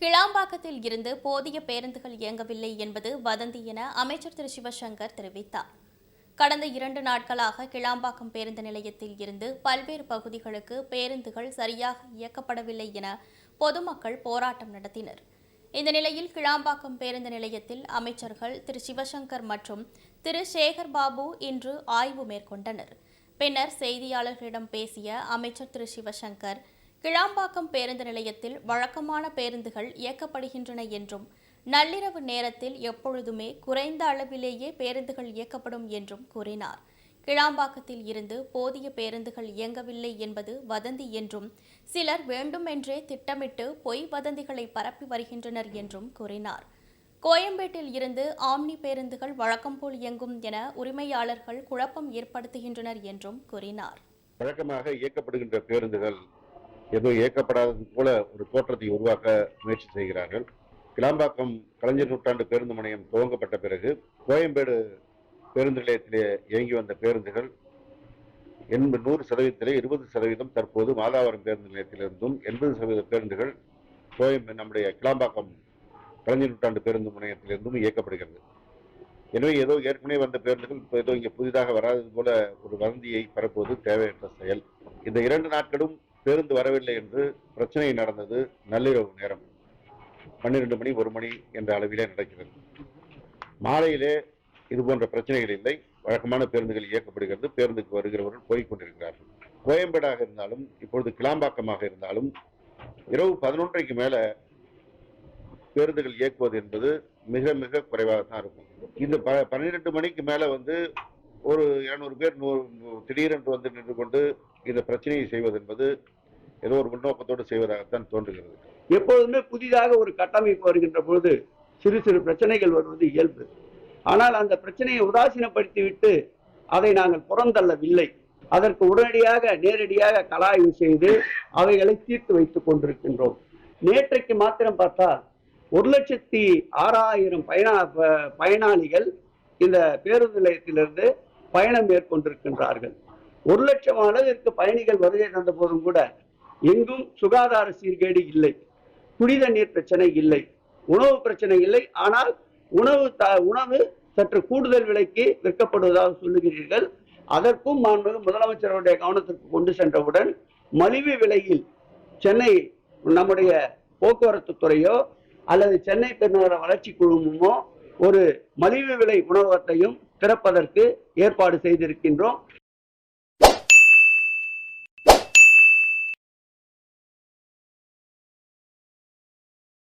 கிளாம்பாக்கத்தில் இருந்து போதிய பேருந்துகள் இயங்கவில்லை என்பது வதந்தி என அமைச்சர் திரு சிவசங்கர் தெரிவித்தார். கடந்த இரண்டு நாட்களாக கிளாம்பாக்கம் பேருந்து நிலையத்தில் இருந்து பல்வேறு பகுதிகளுக்கு பேருந்துகள் சரியாக இயக்கப்படவில்லை என பொதுமக்கள் போராட்டம் நடத்தினர். இந்த நிலையில் கிளாம்பாக்கம் பேருந்து நிலையத்தில் அமைச்சர்கள் திரு சிவசங்கர் மற்றும் திரு சேகர் பாபு இன்று ஆய்வு மேற்கொண்டனர். பின்னர் செய்தியாளர்களிடம் பேசிய அமைச்சர் திரு சிவசங்கர் கிளாம்பாக்கம் பேருந்து நிலையத்தில் வழக்கமான பேருந்துகள் இயக்கப்படுகின்றன என்றும் நள்ளிரவு நேரத்தில் எப்பொழுதுமே குறைந்த அளவிலேயே பேருந்துகள் இயக்கப்படும் என்றும் கூறினார். கிளாம்பாக்கத்தில் இருந்து போதிய பேருந்துகள் இயங்கவில்லை என்பது வதந்தி என்றும் சிலர் வேண்டுமென்றே திட்டமிட்டு பொய் வதந்திகளை பரப்பி வருகின்றனர் என்றும் கூறினார். கோயம்பேட்டில் இருந்து ஆம்னி பேருந்துகள் வழக்கம் போல் இயங்கும் என உரிமையாளர்கள் குழப்பம் ஏற்படுத்துகின்றனர் என்றும் கூறினார். வழக்கமாக இயக்கப்படுகின்ற பேருந்துகள் எதுவும் இயக்கப்படாதது போல ஒரு தோற்றத்தை உருவாக்க முயற்சி செய்கிறார்கள். கிளாம்பாக்கம் கலைஞர் நூற்றாண்டு பேருந்து முனையம் துவங்கப்பட்ட பிறகு கோயம்பேடு பேருந்து நிலையத்திலே இயங்கி வந்த பேருந்துகள் எண்பது நூறு சதவீதத்திலே இருபது சதவீதம் தற்போது மாதாவரம் பேருந்து நிலையத்திலிருந்தும் எண்பது சதவீத பேருந்துகள் கோயம்பேடு நம்முடைய கிளாம்பாக்கம் கலைஞர் நூற்றாண்டு பேருந்து முனையத்திலிருந்தும் இயக்கப்படுகிறது. எனவே ஏதோ ஏற்கனவே வந்த பேருந்துகள் இப்போ ஏதோ இங்கே புதிதாக வராதது போல ஒரு வதந்தியை பரப்புவது தேவையற்ற செயல். இந்த இரண்டு நாட்களும் பேருந்து வரவில்லை என்று பிரச்சனை நடந்தது நள்ளிரவு நேரம். பன்னிரண்டு மணி ஒரு மணி என்ற அளவிலே நடக்கிறது. மாலையிலே இது போன்ற பிரச்சனைகள் இல்லை. வழக்கமான பேருந்துகள் இயக்கப்படுகிறது. பேருந்துக்கு வருகிறவர்கள் போய்கொண்டிருக்கிறார்கள் கோயம்பேடாக இருந்தாலும் இப்பொழுது கிளாம்பாக்கமாக இருந்தாலும் இரவு பதினொன்றைக்கு மேல பேருந்துகள் இயக்குவது என்பது மிக மிக குறைவாக தான் இருக்கும். இந்த ப பன்னிரெண்டு மணிக்கு மேல வந்து ஒரு இருநூறு பேர் நூறு திடீரென்று வந்து நின்று கொண்டு இந்த பிரச்சனையை செய்வது என்பது ஏதோ ஒரு முன்னோக்கத்தோடு செய்வதாகத்தான் தோன்றுகிறது. எப்பொழுதுமே புதிதாக ஒரு கட்டமைப்பு வருகின்ற பொழுது சிறு சிறு பிரச்சனைகள் வருவது இயல்பு. ஆனால் அந்த பிரச்சனையை உதாசீனப்படுத்திவிட்டு அதை நாங்கள் புறந்தள்ளவில்லை. அதற்கு உடனடியாக நேரடியாக கலாய்வு செய்து அவைகளை தீர்த்து வைத்துக் கொண்டிருக்கின்றோம். நேற்றைக்கு மாத்திரம் பார்த்தால் ஒரு லட்சத்தி ஆறாயிரம் பயனா ப- பயனாளிகள் இந்த பேருந்து நிலையத்திலிருந்து பயணம் மேற்கொண்டிருக்கின்றார்கள். ஒரு லட்சம் அளவிற்கு பயணிகள் வருகை தந்த போதும் கூட எங்கும் சுகாதார சீர்கேடு இல்லை. குடித நீர் பிரச்சனை இல்லை. உணவு பிரச்சனை இல்லை. ஆனால் உணவு த உணவு சற்று கூடுதல் விலைக்கு விற்கப்படுவதாக சொல்லுகிறீர்கள். அதற்கும் மாண்பு முதலமைச்சருடைய கவனத்திற்கு கொண்டு சென்றவுடன் மலிவு விலையில் சென்னை நம்முடைய போக்குவரத்து துறையோ அல்லது சென்னை பெருநகர வளர்ச்சி குழுமமோ ஒரு மலிவு விலை உணவகத்தையும் திறப்பதற்கு ஏற்பாடு செய்திருக்கின்றோம்.